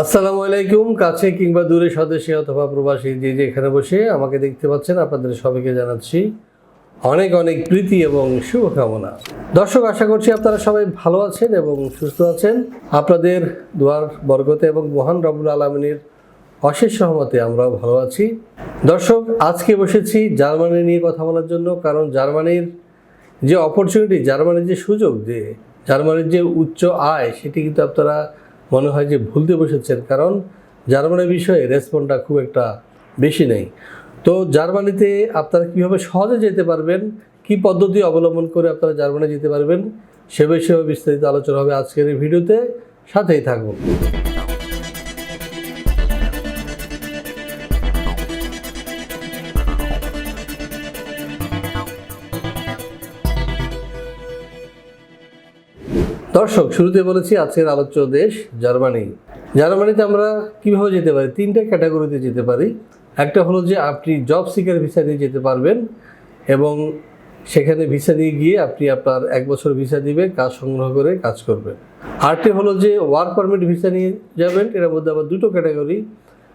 আসসালামু আলাইকুম, কাছে কিংবা দূরে স্বদেশী অথবা প্রবাসী যে যেখানে বসে আমাকে দেখতে পাচ্ছেন, আপনাদের সবাইকে জানাচ্ছি অনেক অনেক প্রীতি এবং শুভকামনা। দর্শক, আশা করছি আপনারা সবাই ভালো আছেন এবং সুস্থ আছেন। আপনাদের দুয়ার বর্গতে এবং মহান রবুল আলমিনের অশেষ সহমতে আমরাও ভালো আছি। দর্শক, আজকে বসেছি জার্মানি নিয়ে কথা বলার জন্য, কারণ জার্মানির যে অপরচুনিটি জার্মানির যে সুযোগ যে, জার্মানির যে উচ্চ আয়, সেটি কিন্তু আপনারা মনে হয় যে ভুলতে বসেছেন, কারণ জার্মানির বিষয়ে রেসপন্ডটা খুব একটা বেশি নেই। তো জার্মানিতে আপনারা কীভাবে সহজে যেতে পারবেন, কি পদ্ধতি অবলম্বন করে আপনারা জার্মানি যেতে পারবেন, সে বিষয়ে বিস্তারিত আলোচনা হবে আজকের এই ভিডিওতে। সাথেই থাকুন। দর্শক, শুরুতে বলেছি আজকের আলোচ্য দেশ জার্মানি। জার্মানিতে আমরা কীভাবে যেতে পারি? তিনটা ক্যাটাগরিতে যেতে পারি। একটা হলো যে, আপনি জব সিকার ভিসা দিয়ে যেতে পারবেন এবং সেখানে ভিসা দিয়ে গিয়ে আপনি আপনার এক বছর ভিসা দিবে কাজ সংগ্রহ করে কাজ করবেন। আরেকটি হলো যে ওয়ার্ক পারমিট ভিসা নিয়ে যাবেন, এর মধ্যে আবার দুটো ক্যাটাগরি।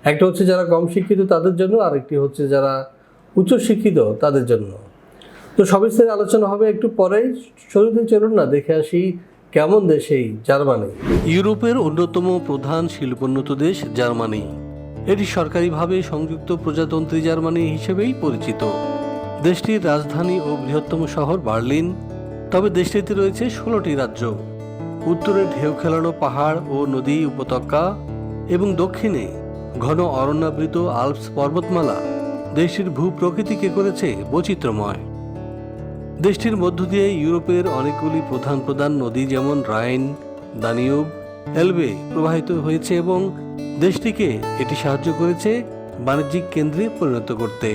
একটা হচ্ছে যারা কম শিক্ষিত, তাদের জন্য, আরেকটি হচ্ছে যারা উচ্চ শিক্ষিত, তাদের জন্য। তো সবিস্তারে আলোচনা হবে একটু পরেই। শুরুতে চলুন না, দেখে আসি কেমন দেশ এই জার্মানি? ইউরোপের অন্যতম প্রধান শিল্পোন্নত দেশ জার্মানি। এটি সরকারিভাবে সংযুক্ত প্রজাতন্ত্রী জার্মানি হিসেবেই পরিচিত। দেশটির রাজধানী ও বৃহত্তম শহর বার্লিন, তবে দেশটিতে রয়েছে ষোলোটি রাজ্য। উত্তরে ঢেউ খেলানো পাহাড় ও নদী উপত্যকা এবং দক্ষিণে ঘন অরণ্যাবৃত আল্পস পর্বতমালা। দেশটির ভূপ্রকৃতিকে করেছে বৈচিত্র্যময়। দেশটির মধ্য দিয়ে ইউরোপের অনেকগুলি প্রধান প্রধান নদী যেমন রাইন, দানিউব, এলবে প্রবাহিত হয়েছে এবং দেশটিকে এটি সাহায্য করেছে বাণিজ্যিক কেন্দ্রে পরিণত করতে।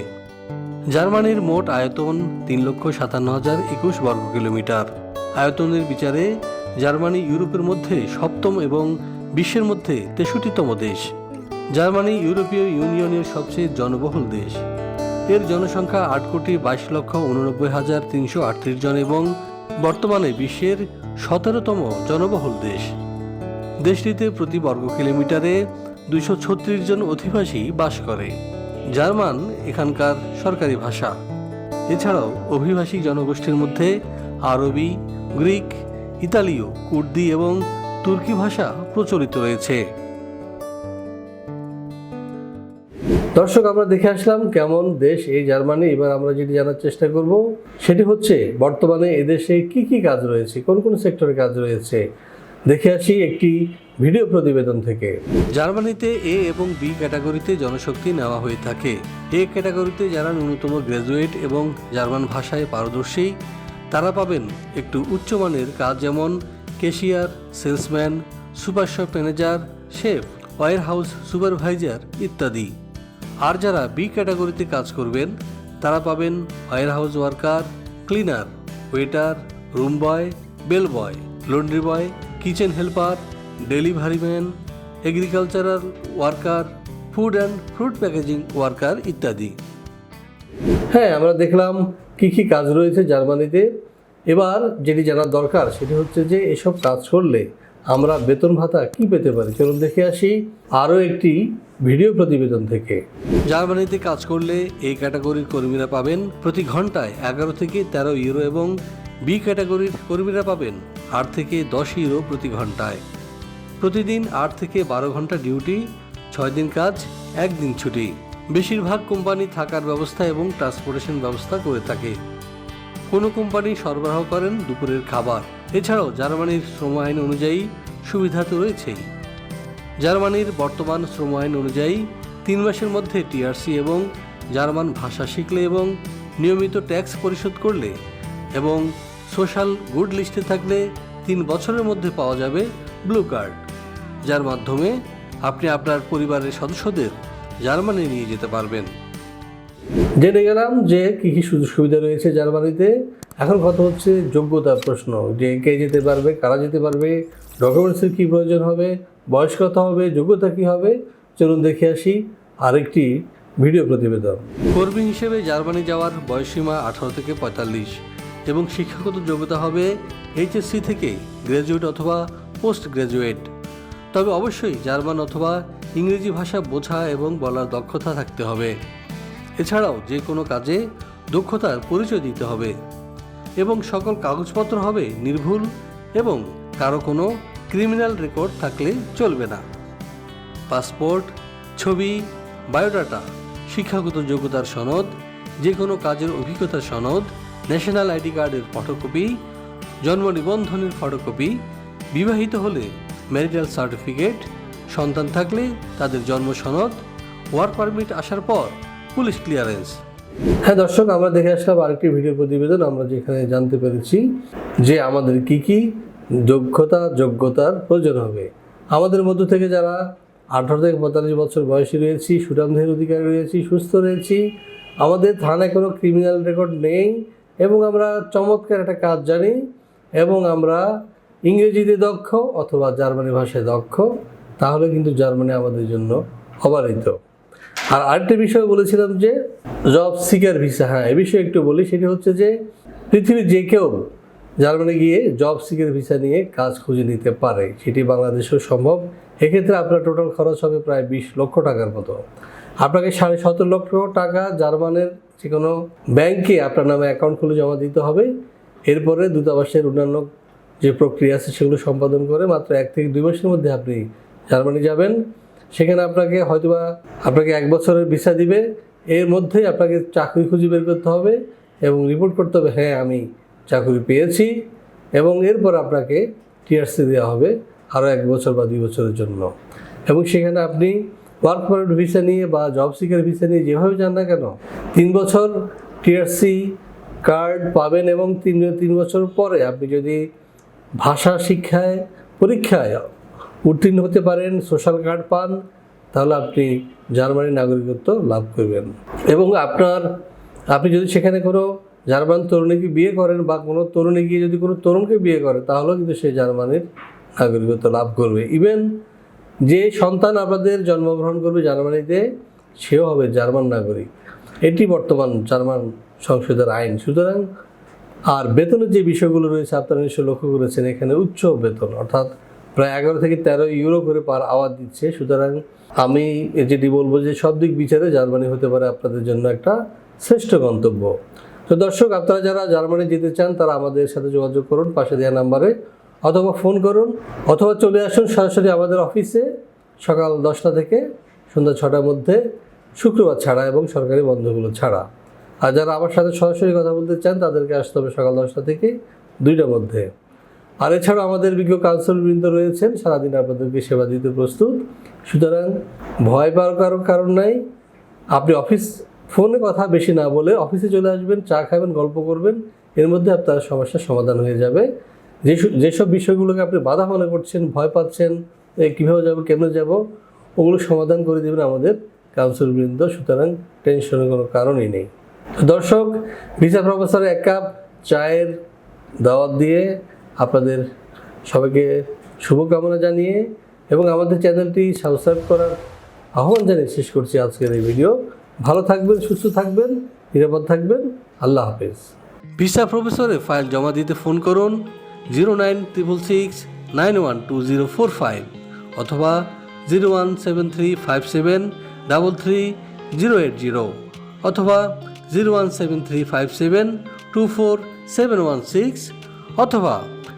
জার্মানির মোট আয়তন তিন লক্ষ সাতান্ন হাজার একুশ বর্গ কিলোমিটার। আয়তনের বিচারে জার্মানি ইউরোপের মধ্যে সপ্তম এবং বিশ্বের মধ্যে তেষট্টিতম দেশ। জার্মানি ইউরোপীয় ইউনিয়নের সবচেয়ে জনবহুল দেশ। এর জনসংখ্যা আট কোটি বাইশ লক্ষ উননব্বই হাজার তিনশো আটত্রিশ জন এবং বর্তমানে বিশ্বের সতেরোতম জনবহুল দেশ। দেশটিতে প্রতি বর্গ কিলোমিটারে দুইশো ছত্রিশ জন অধিবাসী বাস করে। জার্মান এখানকার সরকারি ভাষা। এছাড়াও অভিবাসী জনগোষ্ঠীর মধ্যে আরবি, গ্রিক, ইতালীয়, কুর্দি এবং তুর্কি ভাষা প্রচলিত রয়েছে। দর্শক, আমরা দেখে আসলাম কেমন দেশ এই জার্মানি। এবার আমরা যেটি জানার চেষ্টা করব, সেটি হচ্ছে বর্তমানে এদেশে কি কি কাজ রয়েছে, কোন কোন সেক্টরে কাজ রয়েছে? দেখে আসি একটি ভিডিও প্রতিবেদন থেকে। জার্মানিতে এ এবং বি ক্যাটাগরিতে জনশক্তি নেওয়া হয়ে থাকে। এ ক্যাটাগরিতে যারা ন্যূনতম গ্র্যাজুয়েট এবং জার্মান ভাষায় পারদর্শী, তারা পাবেন একটু উচ্চমানের কাজ যেমন cashier salesman super shop manager, chef warehouse supervisor ইত্যাদি। আর যারা বি ক্যাটাগরিতে কাজ করবেন, তারা পাবেন warehouse worker, cleaner, waiter, room boy, bell boy, laundry boy, kitchen helper, delivery man, agricultural worker, food and fruit packaging worker ইত্যাদি। হ্যাঁ আমরা দেখলাম কি কি কাজ রয়েছে জার্মানিতে। এবার যেটি জানার দরকার, সেটি হচ্ছে যে এসব কাজ করলে আমরা বেতন ভাতা কি পেতে পারি? চলুন দেখে আসি আরও একটি ভিডিও প্রতিবেদন থেকে। জার্মানিতে কাজ করলে এই ক্যাটাগরির কর্মীরা পাবেন প্রতি ঘন্টায় এগারো থেকে তেরো ইউরো এবং বি ক্যাটাগরির কর্মীরা পাবেন আট থেকে দশ ইউরো প্রতি ঘন্টায়। প্রতিদিন আট থেকে বারো ঘণ্টা ডিউটি, ছয় দিন কাজ, একদিন ছুটি। বেশিরভাগ কোম্পানি থাকার ব্যবস্থা এবং ট্রান্সপোর্টেশন ব্যবস্থা করে থাকে। কোনো কোম্পানি সরবরাহ করেন দুপুরের খাবার। এছাড়াও জার্মানির শ্রম আইন অনুযায়ী সুবিধা তো রয়েছেই। জার্মানির বর্তমান শ্রম আইন অনুযায়ী তিন মাসের মধ্যে টিআরসি এবং জার্মান ভাষা শিখলে এবং নিয়মিত ট্যাক্স পরিশোধ করলে এবং সোশ্যাল গুড লিস্টে থাকলে তিন বছরের মধ্যে পাওয়া যাবে ব্লু কার্ড। যার মাধ্যমে আপনি আপনার পরিবারের সদস্যদের জার্মানি নিয়ে যেতে পারবেন। জেনে গেলাম যে কী কী সুযোগ সুবিধা রয়েছে জার্মানিতে। এখন কথা হচ্ছে যোগ্যতার প্রশ্ন, যে কে যেতে পারবে, কারা যেতে পারবে, ডকুমেন্টসের কী প্রয়োজন হবে, বয়স কত হবে, যোগ্যতা কী হবে, চলুন দেখে আসি আরেকটি ভিডিও প্রতিবেদন। কর্মী হিসেবে জার্মানি যাওয়ার বয়সীমা আঠারো থেকে পঁয়তাল্লিশ এবং শিক্ষাগত যোগ্যতা হবে এইচএসসি থেকে গ্র্যাজুয়েট অথবা পোস্ট গ্র্যাজুয়েট তবে অবশ্যই জার্মান অথবা ইংরেজি ভাষা বোঝা এবং বলার দক্ষতা থাকতে হবে। এছাড়াও যে কোনো কাজে দক্ষতার পরিচয় দিতে হবে। এবং সকল কাগজপত্র হবে নির্ভুল এবং কারও কোনো ক্রিমিনাল রেকর্ড থাকলে চলবে না। পাসপোর্ট, ছবি, বায়োডাটা, শিক্ষাগত যোগ্যতার সনদ যে কোনো কাজের অভিজ্ঞতার সনদ, ন্যাশনাল আইডি কার্ডের ফটোকপি, জন্ম নিবন্ধনের ফটোকপি, বিবাহিত হলে ম্যারিটাল সার্টিফিকেট, সন্তান থাকলে তাদের জন্ম সনদ, ওয়ার্ক পারমিট আসার পর পুলিশ ক্লিয়ারেন্স। হ্যাঁ দর্শক, আমরা দেখে আসলাম আরেকটি ভিডিও প্রতিবেদন। আমরা যেখানে জানতে পেরেছি যে আমাদের কি কি যোগ্যতা, যোগ্যতার প্রয়োজন হবে। আমাদের মধ্য থেকে যারা আঠারো থেকে পঁয়তাল্লিশ বছর বয়সী রয়েছি সুনামধের অধিকারী রয়েছি, সুস্থ রয়েছি, আমাদের থানায় কোনো ক্রিমিনাল রেকর্ড নেই এবং আমরা চমৎকার একটা কাজ জানি এবং আমরা ইংরেজিতে দক্ষ অথবা জার্মানি ভাষায় দক্ষ, তাহলে কিন্তু জার্মানি আমাদের জন্য অবারিত। আর আরেকটা বিষয় বলেছিলাম যে জব সিকার ভিসা হ্যাঁ এ বিষয়ে একটু বলি, সেটি হচ্ছে যে, পৃথিবীর যে কেউ জার্মানি গিয়ে জব সিকার ভিসা নিয়ে কাজ খুঁজে নিতে পারে, সেটি বাংলাদেশেও সম্ভব। এক্ষেত্রে আপনার টোটাল খরচ হবে প্রায় বিশ লক্ষ টাকার মতো। আপনাকে সাড়ে সতেরো লক্ষ টাকা জার্মানের যে কোনো ব্যাংকে আপনার নামে অ্যাকাউন্ট খুলে জমা দিতে হবে। এরপরে দূতাবাসের অন্যান্য যে প্রক্রিয়া আছে, সেগুলো সম্পাদন করে মাত্র এক থেকে দুই মাসের মধ্যে আপনি জার্মানি যাবেন। সেখানে আপনাকে হয়তোবা আপনাকে এক বছরের ভিসা দিবে। এর মধ্যেই আপনাকে চাকরি খুঁজে বের করতে হবে এবং রিপোর্ট করতে হবে হ্যাঁ আমি চাকরি পেয়েছি। এবং এরপর আপনাকে টিআরসি দেওয়া হবে আরও এক বছর বা দুই বছরের জন্য। এবং সেখানে আপনি ওয়ার্ক পারমিট ভিসা নিয়ে বা জব সিকার ভিসা নিয়ে যেভাবে যান না কেন, তিন বছর টিআরসি কার্ড পাবেন এবং তিন তিন বছর পরে আপনি যদি ভাষা শিক্ষায় পরীক্ষায় উত্তীর্ণ হতে পারেন সোশ্যাল কার্ড পান, তাহলে আপনি জার্মানির নাগরিকত্ব লাভ করবেন। এবং আপনার, আপনি যদি সেখানে কোনো জার্মান তরুণীকে বিয়ে করেন বা কোনো তরুণী গিয়ে যদি কোনো তরুণকে বিয়ে করে, তাহলেও কিন্তু সে জার্মানির নাগরিকত্ব লাভ করবে। ইভেন যে সন্তান আপনাদের জন্মগ্রহণ করবে জার্মানিতে, সেও হবে জার্মান নাগরিক। এটি বর্তমান জার্মান সংসদের আইন। সুতরাং আর বেতনের যে বিষয়গুলো রয়েছে, আপনারা নিশ্চয় লক্ষ্য করেছেন, এখানে উচ্চ বেতন, অর্থাৎ প্রায় এগারো থেকে তেরো ইউরো করে পার আওয়াজ দিচ্ছে। সুতরাং আমি যেটি বলব যে সব দিক বিচারে জার্মানি হতে পারে আপনাদের জন্য একটা শ্রেষ্ঠ গন্তব্য। তো দর্শক, আপনারা যারা জার্মানি যেতে চান, তারা আমাদের সাথে যোগাযোগ করুন, পাশে দেওয়া নাম্বারে, অথবা ফোন করুন, অথবা চলে আসুন সরাসরি আমাদের অফিসে সকাল দশটা থেকে সন্ধ্যা ছটার মধ্যে শুক্রবার ছাড়া এবং সরকারি বন্ধগুলো ছাড়া। আর যারা আমার সাথে সরাসরি কথা বলতে চান, তাদেরকে আসতে হবে সকাল দশটা থেকে দুইটার মধ্যে। আর এছাড়া আমাদের বিজ্ঞ কাউন্সিলবৃন্দ রয়েছেন, সারাদিন আপনাদেরকে সেবা দিতে প্রস্তুত। সুতরাং ভয় পাওয়ার কারও কারণ নাই। আপনি অফিস, ফোনে কথা বেশি না বলে অফিসে চলে আসবেন, চা খাবেন, গল্প করবেন, এর মধ্যে আপনার সমস্যার সমাধান হয়ে যাবে। যে যেসব বিষয়গুলোকে আপনি বাধা মনে করছেন, ভয় পাচ্ছেন কীভাবে যাব, কেমনে যাব, ওগুলো সমাধান করে দেবেন আমাদের কাউন্সিলবৃন্দ সুতরাং টেনশনের কোনো কারণই নেই। দর্শক ভিসা প্রফেসরের এক কাপ চায়ের দাওয়াত দিয়ে আপনাদের সবাইকে শুভকামনা জানিয়ে এবং আমাদের চ্যানেলটি সাবস্ক্রাইব করার আহ্বান জানিয়ে শেষ করছি আজকের এই ভিডিও। ভালো থাকবেন, সুস্থ থাকবেন, নিরাপদ থাকবেন। আল্লাহ হাফেজ। ভিসা প্রফেসরে ফাইল জমা দিতে ফোন করুন zero nine triple six nine one two zero four five অথবা zero one seven three five seven double three zero eight zero অথবা zero one seven three five seven two four seven one six অথবা